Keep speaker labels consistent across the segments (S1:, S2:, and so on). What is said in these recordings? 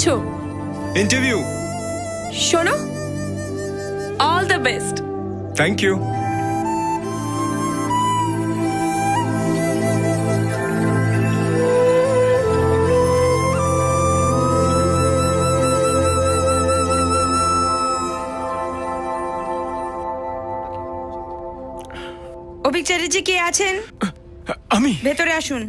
S1: যাচ্ছ
S2: ইন্টারভিউ
S1: শোনো। All the best
S2: thank you
S3: Abhik Chatterjee কে আছেন?
S2: আমি।
S3: ভেতরে আসুন।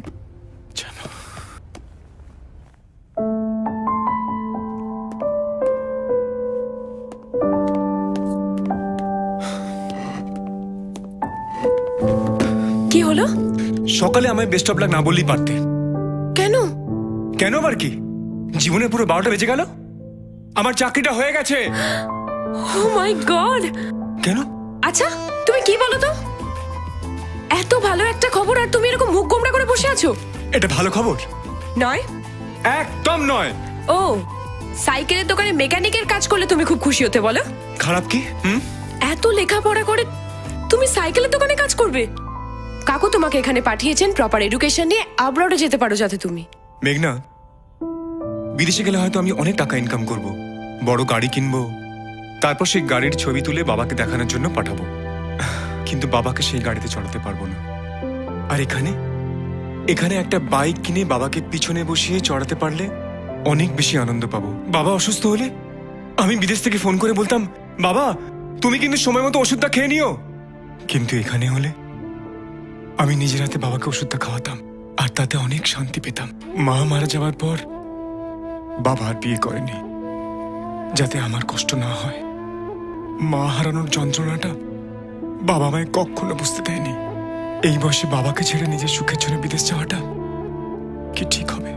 S2: সকালে আমায় বেস্ট অফ লাক না বললেই পারতে।
S1: কেন?
S2: কেন আবার কি? জীবনে পুরো বারোটা বেজে গেল? আমার চাকরিটা হয়ে গেছে।
S1: ও মাই গড
S2: কেন?
S1: আচ্ছা তুমি কি বলো তো? এত ভালো একটা খবর আর তুমি এরকম মুখ গোমড়া করে বসে আছো?
S2: এটা ভালো খবর?
S1: নয়?
S2: একদম নয়।
S1: ও সাইকেলের দোকানে মেকানিকের কাজ করলে তুমি খুব খুশি হতে বলো।
S2: খারাপ কি? হুম?
S1: এত লেখাপড়া করে তুমি সাইকেলের দোকানে কাজ করবে? কাকু তোমাকে এখানে পাঠিয়েছেন প্রপার এডুকেশন নিয়ে। আব্রডে যেতে পারো যাতে তুমি।
S2: মেঘনা, বিদেশে গেলে হয়তো আমি অনেক টাকা ইনকাম করব। বড় গাড়ি কিনবো। তারপর সেই গাড়ির ছবি তুলে বাবাকে দেখানোর জন্য পাঠাবো। কিন্তু বাবাকে সেই গাড়িতে চড়াতে পারব না। আর এখানে? এখানে একটা বাইক কিনে বাবাকে পিছনে বসিয়ে চড়াতে পারলে অনেক বেশি আনন্দ পাবো। বাবা অসুস্থ হলে? আমি বিদেশ থেকে ফোন করে বলতাম, বাবা, তুমি কিন্তু সময় মতো ওষুধটা খেয়ে নিও। কিন্তু এখানে হলে? আমি নিজের হাতে বাবাকে ওষুধটা খাওয়াতাম, আর তাতে অনেক শান্তি পেতাম। মা মারা যাওয়ার পর বাবা আর বিয়ে করেনি, যাতে আমার কষ্ট না হয়। মা হারানোর যন্ত্রণাটা বাবা মায় কখনো বুঝতে দেয়নি। এই বয়সে বাবাকে ছেড়ে নিজের সুখের জন্য বিদেশ যাওয়াটা কি ঠিক হবে?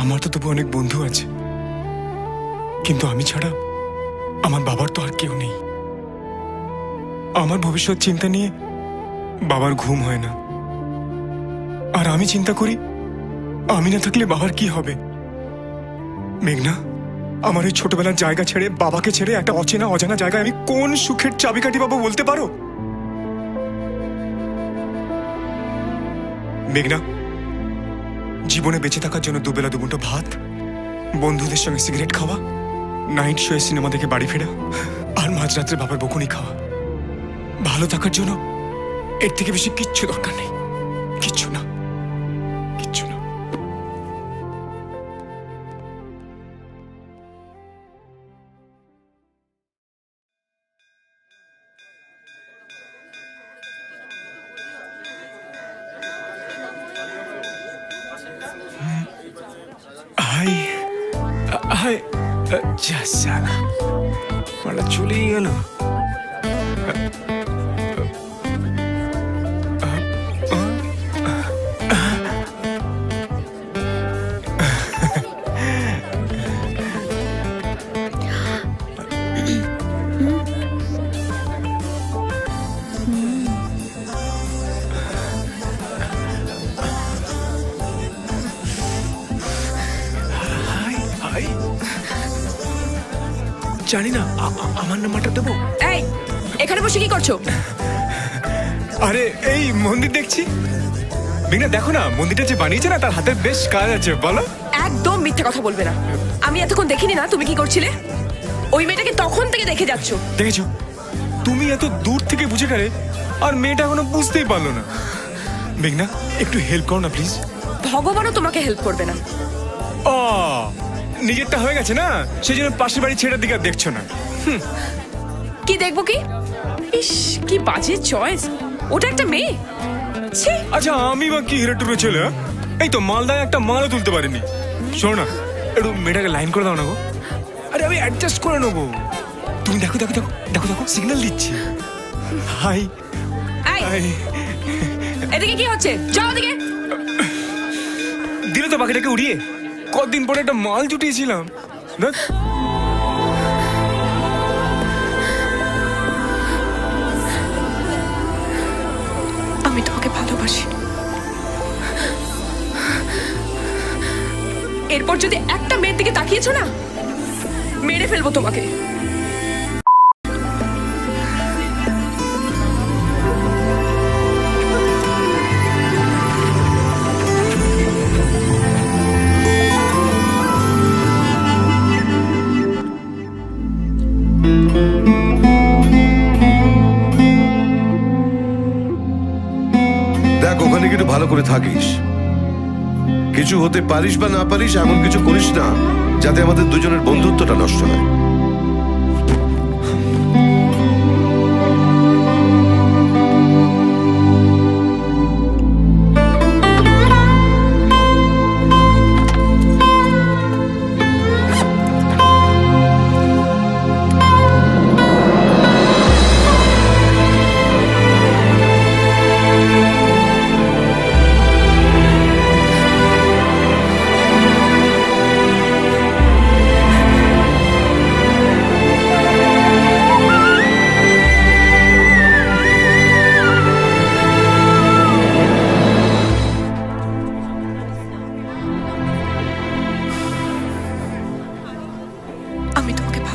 S2: আমার তো তবু অনেক বন্ধু আছে। কিন্তু আমি ছাড়া আমার বাবার তো আর কেউ নেই। আমার ভবিষ্যৎ চিন্তা নিয়ে বাবার ঘুম হয় না। আর আমি চিন্তা করি, আমি না থাকলে বাবার কি হবে? মেঘনা, আমার এই ছোটবেলার জায়গা ছেড়ে বাবাকে ছেড়ে একটা অচেনা, অজানা জায়গায় আমি কোন সুখের চাবিকাঠি পাবো বলতে পারো? মেঘনা, জীবনে বেঁচে থাকার জন্য দুবেলা দুমুঠো ভাত, বন্ধুদের সঙ্গে সিগারেট খাওয়া, নাইট শোয়ে সিনেমা দেখে বাড়ি ফেরা, আর মাঝরাত্রে বাবার বকুনি খাওয়া। ভালো থাকার জন্য এর থেকে বেশি কিচ্ছু দরকার নেই। কিচ্ছু না। কিচ্ছু না। হাই। হাই। যা গেল। জানি না আমার নাম্বারটা দেবো?
S1: এই এখানে বসে কি করছ?
S2: আরে এই মন্দির দেখছি। বিনা দেখো না মন্দিরটা যে বানিয়েছে না তার হাতে বেশ কাজ আছে বলো।
S1: একদম মিথ্যে কথা বলবে না। আমি এতক্ষণ দেখিনি না তুমি কি করছিলে? ওই মেয়েটাকে তখন থেকে দেখে যাচ্ছ।
S2: দেখেছ? তুমি এত দূর থেকে বুঝে গেলে আর মেয়েটা এখনও বুঝতেই পারল না। মেঘনা একটু হেল্প করো না প্লিজ
S1: ভগবানও তোমাকে হেল্প করবে না।
S2: ও নিজেরটা হয়ে গেছে না? সেই জন্য পাশের বাড়ি ছেড়ে দিকে আর দেখছ না।
S1: কি দেখব কি? ইস কি বাজে চয়েস ওটা একটা মেয়ে। ছি।
S2: আচ্ছা আমি বা কি হিরে টুরে ছেলে? এই তো মালদায় একটা মালও তুলতে পারিনি। শোনো না একটু মেয়েটাকে লাইন করে দাও না গো। আরে আমি অ্যাডজাস্ট করে নেব। তুমি দেখো দেখো দেখো দেখো দেখো সিগন্যাল দিচ্ছি। হাই। হাই।
S1: এদিকে কি হচ্ছে? যাও ওদিকে।
S2: দিলে তো পাখিটাকে উড়িয়ে। কতদিন পরে একটা মাল জুটিয়েছিলাম।
S1: আমি তোমাকে ভালোবাসি। এরপর যদি একটা মেয়ের দিকে তাকিয়েছো না, মেরে ফেলব তোমাকে।
S4: থাকিস কিছু হতে পারিস বা না পারিস, এমন কিছু করিস না, যাতে আমাদের দুজনের বন্ধুত্বটা নষ্ট হয়।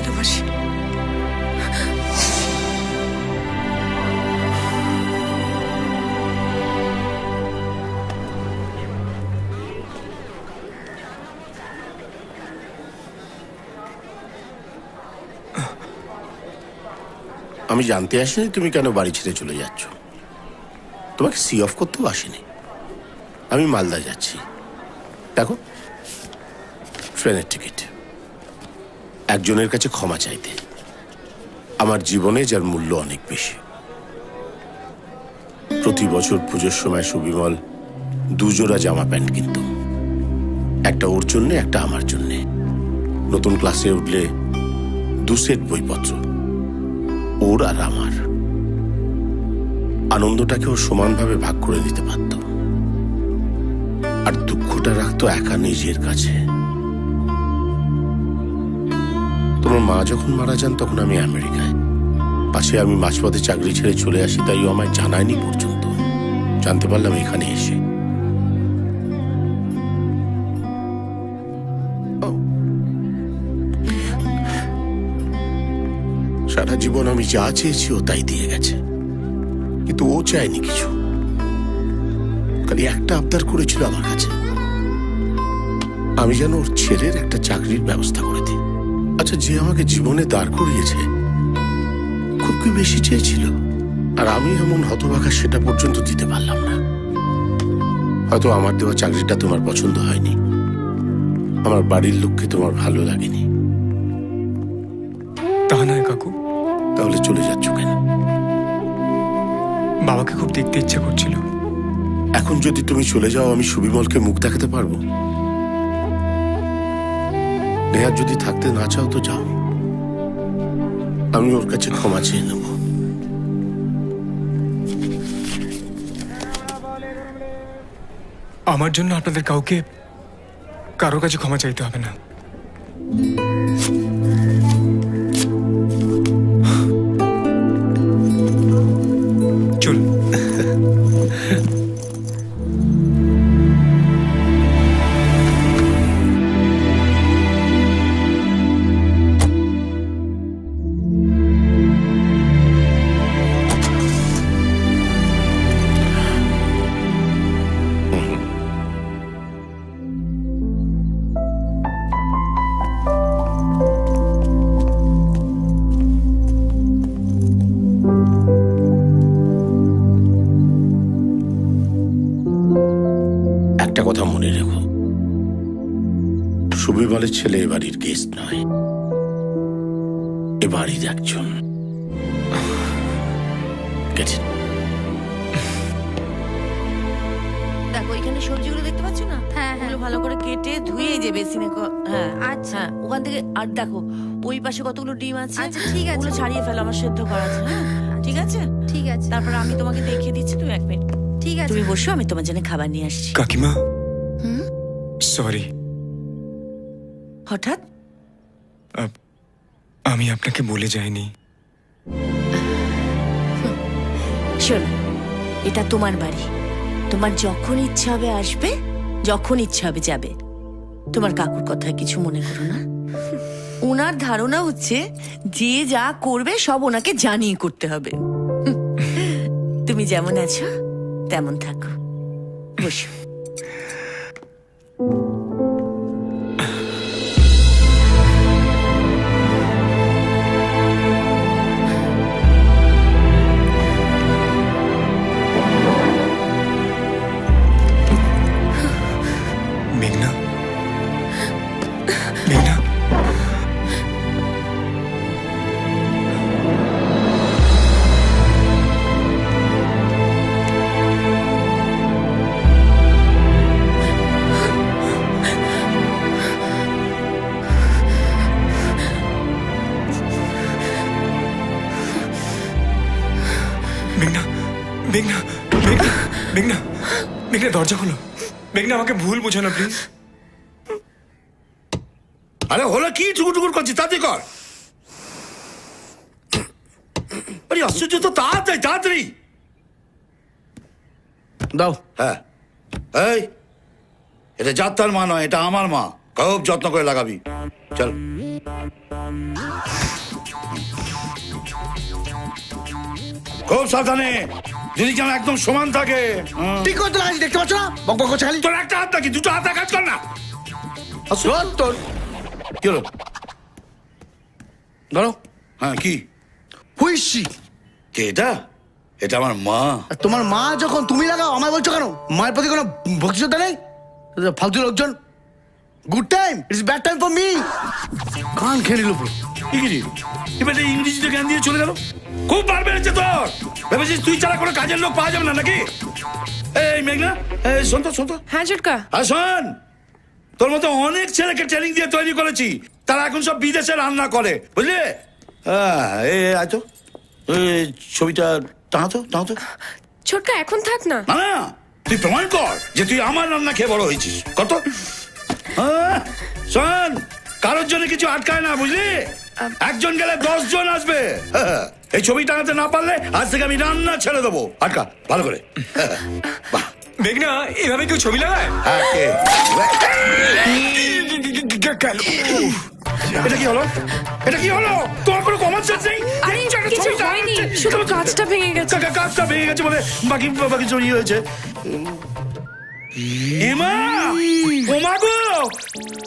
S1: ভালোবাসি।
S5: আমি জানতে আসিনি তুমি কেন বাড়ি ছেড়ে চলে যাচ্ছ। তোমাকে সি অফ করতেও আসিনি। আমি মালদা যাচ্ছি। দেখো, ট্রেনের টিকিট। একজনের কাছে ক্ষমা চাইতে। আমার জীবনে যার মূল্য অনেক বেশি। প্রতি বছর পুজোর সময় সুবিমল দুজোড়া জামা প্যান্ট কিনতাম একটা ওর জন্যে, একটা আমার জন্যে। নতুন ক্লাসে উঠলে দু সেট বইপত্র, ওর আর আমার। আনন্দটাকে ও সমানভাবে ভাগ করে দিতে পারত। আর দুঃখটা রাখতো একা নিজের কাছে। তোমার মা যখন মারা যান, তখন আমি আমেরিকায়। পাশে আমি মাঝপথে চাকরি ছেড়ে চলে আসি, তাই আমায় জানায়নি পর্যন্ত। জানতে পারলাম এখানে এসে। সারা জীবন আমি যা চেয়েছি, ও তাই দিয়ে গেছে। কিন্তু ও চায়নি কিছু। খালি একটা আবদার করেছিল আমার কাছে। আমি যেন ওর ছেলের একটা চাকরির ব্যবস্থা করে দিই। আচ্ছা যে আমাকে জীবনে দাঁড় করিয়েছে খুব কি বেশি চেয়েছিল? আর আমি এমন হতভাগা সেটা পর্যন্ত দিতে পারলাম না। হয়তো আমার দেওয়া চাকরিটা তোমার পছন্দ হয়নি। আমার বাড়ির লোককে তোমার ভালো লাগেনি।
S2: তা নয় কাকু।
S5: তাহলে চলে যাচ্ছ কেন?
S2: বাবাকে খুব দেখতে ইচ্ছে করছিল।
S5: এখন যদি তুমি চলে যাও আমি সুবিমলকে মুখ দেখাতে পারব? নেহার যদি থাকতে না চাও তো যাও। আমি ওর কাছে ক্ষমা চেয়ে নেব।
S2: আমার জন্য আপনাদের কাউকে কারোর কাছে ক্ষমা চাইতে হবে না।
S5: সুবিমলের ছেলে এ বাড়ির গেস্ট নয়। এ বাড়ির একজন
S6: দেখো এখানে সবজিগুলো দেখতে পাচ্ছ না?
S7: হ্যাঁ, হ্যাঁ।
S6: ভালো করে কেটে ধুয়ে যে বেসিনে হ্যাঁ
S7: আচ্ছা।
S6: হ্যাঁ ওখান থেকে আর দেখো ওই পাশে কতগুলো ডিম আছে?
S7: আচ্ছা, ঠিক আছে।
S6: ওগুলো ছাড়িয়ে ফেলো আমার সেদ্ধ করা আছে হ্যাঁ? ঠিক আছে?
S7: ঠিক আছে।
S6: তারপর আমি তোমাকে দেখিয়ে দিচ্ছি তুমি এক মিনিট।
S7: ঠিক আছে।
S6: তুমি বসো আমি তোমার জন্য খাবার নিয়ে আসছি।
S2: কাকিমা?
S7: হুম?
S2: সরি।
S6: হঠাৎ?
S2: আমি আপনাকে বলে যাইনি।
S6: শোনো এটা তোমার বাড়ি। তোমার যখন ইচ্ছা হবে আসবে যখন ইচ্ছা হবে যাবে। তোমার কাকুর কথা কিছু মনে করো না। ওনার ধারণা হচ্ছে যে যা করবে সব ওনাকে জানিয়ে করতে হবে। তুমি যেমন আছো তেমন থাকো। বসো। Leyla. Leyla.
S2: মেঘনা মেঘনা মেঘনা মেঘনা দরজা খোলো মেঘনা আমাকে ভুল বোঝো না প্লিজ
S7: আরে হলো কি? টুকুর টুকুর করছিস? তাড়াতাড়ি কর। আরে আশ্চর্য তো তাড়াতাড়ি তাড়াতাড়ি।
S8: দাও।
S7: হ্যাঁ। এই এটা যাত্রার মা নয় এটা আমার মা। খুব যত্ন করে লাগাবি। চল। খুব সাবধানে। যদি যেন একদম সমান থাকে।
S8: ঠিক করতে লাগাচ্ছি দেখতে পাচ্ছ না? বক বক করছে খালি।
S7: তোর একটা হাত নাকি? দুটো হাতে কাজ কর না।
S8: শোন তোর।
S7: কি হলো?
S8: ধরো।
S7: হ্যাঁ কি?
S8: হুইসি।
S7: কে এটা? এটা আমার মা।
S8: তোমার মা যখন তুমি লাগাও আমায় বলছো কেন? মায়ের প্রতি কোনো ভক্তি শ্রদ্ধা নেই ফালতু লোকজন। Good time it's bad time for me কান খেয়ে নিল পুরো।
S7: ইংরেজি এবার ইংরেজিতে জ্ঞান দিয়ে চলে গেল? খুব বার বেড়েছে তোর। ভেবেছিস তুই ছাড়া কোনো কাজের লোক পাওয়া যাবে না নাকি? এই মেঘনা এই শোন তো শোন তো।
S1: হ্যাঁ ছোটকা
S7: আর শোন তোর মতো অনেক ছেলেকে ট্রেনিং দিয়ে তৈরি করেছি তারা এখন সব বিদেশে রান্না করে বুঝলি? হ্যাঁ এই আয় তো। এই ছবিটা টানাতো টানাতো
S1: ছোটকা এখন থাক না।
S7: না না তুই প্রমাণ কর যে তুই আমার রান্না খেয়ে বড় হয়েছিস। কত? হ্যাঁ, শোন কারোর জন্য কিছু আটকায় না বুঝলি? একজন গেলে দশ জন আসবে। এই ছবি টানাতে না পারলে আজ থেকে আমি রান্না ছেড়ে দেবো। আটকা ভালো করে।
S2: মেঘনা এভাবে কেউ ছবি লাগায়?
S7: হ্যাঁ, এটা কি হলো? এটা কি হলো? তোমার কোনো কমন সেন্স নেই?
S1: আরে কিছু হয়নি শুধু কাজটা ভেঙে গেছে।
S7: কাজটা ভেঙে গেছে বলে বাকি বাকি চুরি হয়েছে। এমা ওমা গো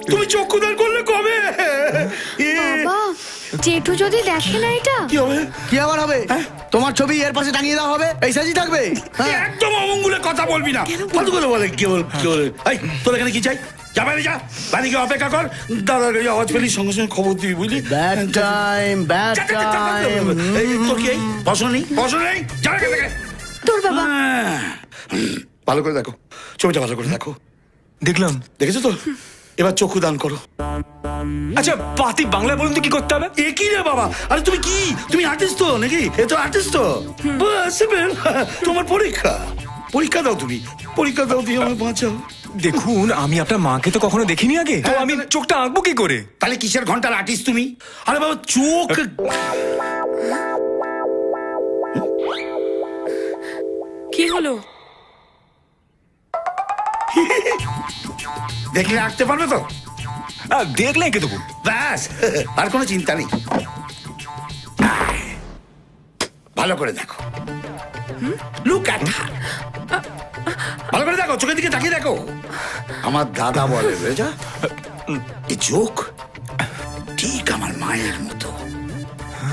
S7: তুমি করলে কবে
S9: বাবা জেঠু যদি দেখে না এটা
S7: কি হবে
S8: কি আবার হবে তোমার ছবি এর পাশে টাঙিয়ে দেওয়া হবে এই সাজি থাকবে হ্যাঁ
S7: একদম অমঙ্গলে কথা বলবি না ফালতু করে বলে কি বল কি বলে এই তোর এখানে কি চাই যা বাইরে যা বাইরে গিয়ে অপেক্ষা কর দাদার গাড়ি আওয়াজ পেলি সঙ্গে সঙ্গে খবর দিবি বুঝলি
S8: ব্যাড টাইম ব্যাড টাইম
S7: এই তোর কি? পছন্দ নেই পছন্দ নেই যা
S9: তোর বাবা
S7: হ্যাঁ। ভালো করে দেখো ছবিটা ভালো করে দেখো।
S2: দেখলাম।
S7: দেখেছ তো? এবার চক্ষু দান করো।
S2: আচ্ছা পাতি বাংলা বলুন তো কি করতে হবে?
S7: এ কি রে বাবা? আরে তুমি কি? তুমি আর্টিস্ট তো নাকি? এ তো আর্টিস্ট তো। এবার তোমার পরীক্ষা। পরীক্ষা দাও তুমি। পরীক্ষা দাও দিয়ে আমায় বাঁচাও।
S2: দেখুন আমি আপনার মাকে তো কখনো দেখিনি আগে। তো আমি চোখটা আঁকবো কি করে?
S7: তাহলে কিসের ঘণ্টার আর্টিস্ট তুমি? আরে বাবা চোখ
S1: কি হলো?
S7: দেখলে আঁকতে পারবে তো?
S2: দেখলে এঁকে দেবো
S7: ব্যাস আর কোনো চিন্তা নেই। ভালো করে দেখো। লুক অ্যাট ভালো করে দেখো চোখের দিকে তাকিয়ে দেখো। আমার দাদা বলে বুঝেছ? এই চোখ ঠিক আমার মায়ের মতো।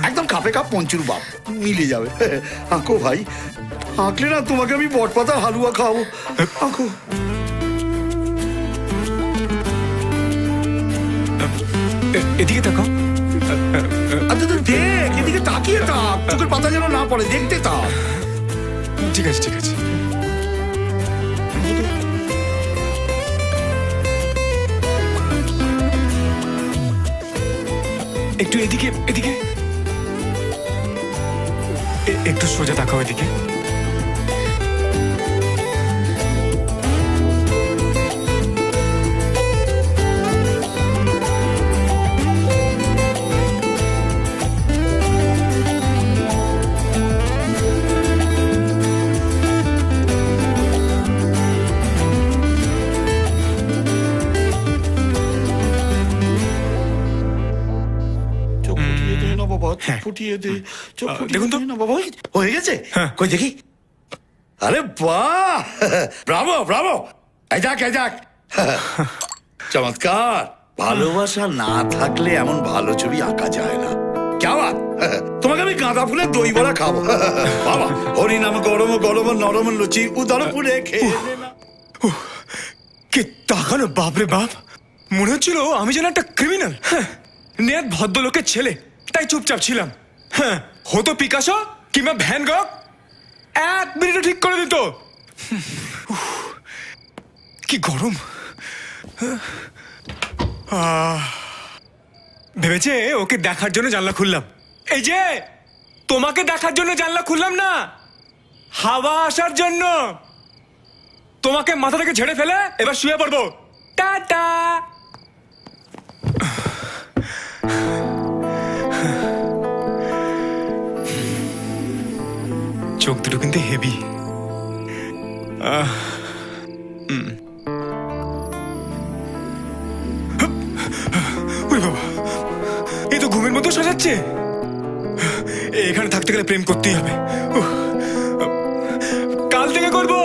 S7: একদম কাপে কাপ পঞ্চুর বাপ মিলে যাবে। আঁকো ভাই আঁকলে না তোমাকে আমি বটপাতার হালুয়া খাওয়াবো। আঁকো।
S2: এদিকে তাকাও।
S7: আচ্ছা দেখ এদিকে তাকিয়ে থাক। চোখের পাতা যেন না পড়ে দেখতে থাক।
S2: ঠিক আছে ঠিক আছে। একটু এদিকে এদিকে। একটু সোজা তাকাও এদিকে।
S7: চোখ ফুটিয়ে দে চোখ ফুটিয়ে
S2: দেখুন তো।
S7: না বাবা হয়ে গেছে?
S2: হ্যাঁ।
S7: কই দেখি। আরে বাহ! Bravo bravo! এই যাক এই যাক। চমৎকার। ভালোবাসা না থাকলে এমন ভালো ছবি আঁকা যায় না। কেমন তোমাকে আমি গাঁদা ফুলের দই বড়া খাব। বাবা হরি নাম গরম গরম নরম লুচি উদর পুরে খেয়ে
S2: কে তাকানো বাপরে বাপ। মনে হচ্ছিল আমি যেন একটা ক্রিমিনাল। নেট ভদ্রলোকের ছেলে। তাই চুপচাপ ছিলাম। হ্যাঁ হতো পিকাসো কিংবা ভ্যান গক এক মিনিটে ঠিক করে দিত কি গরম। ভেবেছে ওকে দেখার জন্য জানলা খুললাম। এই যে, তোমাকে দেখার জন্য জানলা খুললাম না। হাওয়া আসার জন্য। তোমাকে মাথা থেকে ঝেড়ে ফেলে এবার শুয়ে পড়ব। টাটা। দুটো কিন্তু হেভি তো ঘুমের মতো সাজাচ্ছে। এখানে থাকতে গেলে প্রেম করতেই হবে। কাল থেকে করব।